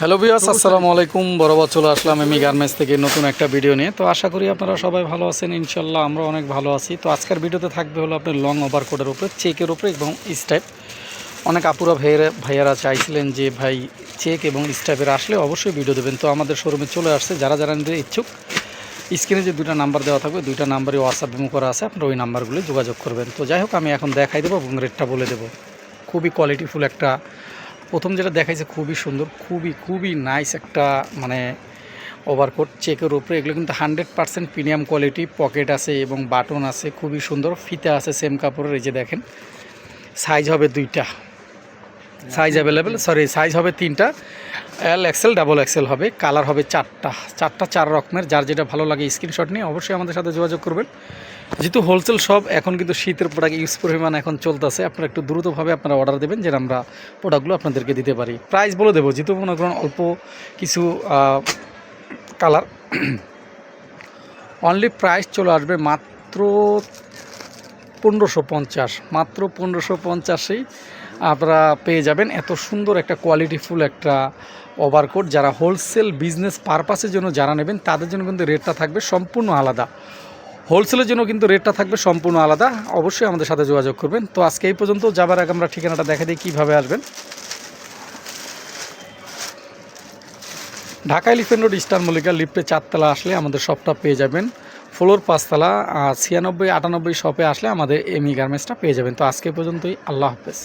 Hello বিয়াস আসসালামু আলাইকুম। বরাবর চলে আসলাম আমি গার্মেন্টস থেকে নতুন একটা ভিডিও নিয়ে। তো আশা করি আপনারা সবাই ভালো আছেন, ইনশাল্লাহ আমরা অনেক ভালো আছি। তো আজকের ভিডিওতে থাকবে হলো আপনার লং ওভার কোডের উপরে চেকের উপরে এবং স্টাইপ অনেক আপুরা, ভাইয়েরা, ভাইয়ারা চাইছিলেন যে ভাই চেক এবং স্টাইপের আসলে অবশ্যই ভিডিও দেবেন। তো আমাদের শোরুমে চলে আসছে। যারা যারা নিতে ইচ্ছুক স্ক্রিনে যে দুটা নাম্বার দেওয়া থাকবে, দুইটা নাম্বারে হোয়াটসঅ্যাপ মেমো করা আছে, আপনারা ওই নাম্বারগুলো যোগাযোগ করবেন। তো যাই হোক, আমি এখন দেখাই দেবো এবং রেটটা বলে দেবো। খুবই কোয়ালিটিফুল একটা প্রথম যেটা দেখাইছে খুবই সুন্দর খুবই খুবই নাইস একটা মানে ওভারকোট চেকের উপরে। এগুলো কিন্তু hundred percent premium quality pocket আছে এবং বাটন আছে খুবই সুন্দর। ফিতে আছে সেম কাপড়ের এই যে দেখেন। সাইজ হবে দুইটা। সাইজ অ্যাভেলেবেল সরি সাইজ হবে তিনটা। এল এক্সেল ডাবল এক্সেল হবে কালার হবে চারটা চারটা চার রকমের, যার যেটা ভালো লাগে স্ক্রিনশট নিয়ে অবশ্যই আমাদের সাথে যোগাযোগ করবেন। যেহেতু হোলসেল সব এখন কিন্তু শীতের প্রোডাক্ট ইউজ পরিমাণ এখন চলতেছে, আপনারা একটু দ্রুতভাবে আপনারা অর্ডার দেবেন, যেন আমরা প্রোডাক্টগুলো আপনাদেরকে দিতে পারি। প্রাইস বলে দেবো, যেহেতু মনে করেন অল্প কিছু কালার অনলি প্রাইস চলে আসবে মাত্র পনেরোশো পঞ্চাশ, মাত্র পনেরোশো পঞ্চাশেই আপনারা পেয়ে যাবেন এত সুন্দর একটা কোয়ালিটিফুল একটা ওভারকোট যারা হোলসেল বিজনেস পারপাসের জন্য যারা নেবেন, তাদের জন্য কিন্তু রেটটা থাকবে সম্পূর্ণ আলাদা। হোলসেলের জন্য কিন্তু রেটটা থাকবে সম্পূর্ণ আলাদা। অবশ্যই আমাদের সাথে যোগাযোগ করবেন। তো আজকে এই পর্যন্ত যাবার আগে আমরা ঠিকানাটা দেখা দিই, কীভাবে আসবেন। Dhaka Elephant Road, Eastern Mallika, লিফটে চারতলা আসলে আমাদের শপটা পেয়ে যাবেন। ফ্লোর পাঁচতলা ছিয়ানব্বই আটানব্বই শপে আসলে আমাদের এমি গার্মেন্টসটা পেয়ে যাবেন। তো আজকে পর্যন্তই, আল্লাহ হাফেজ।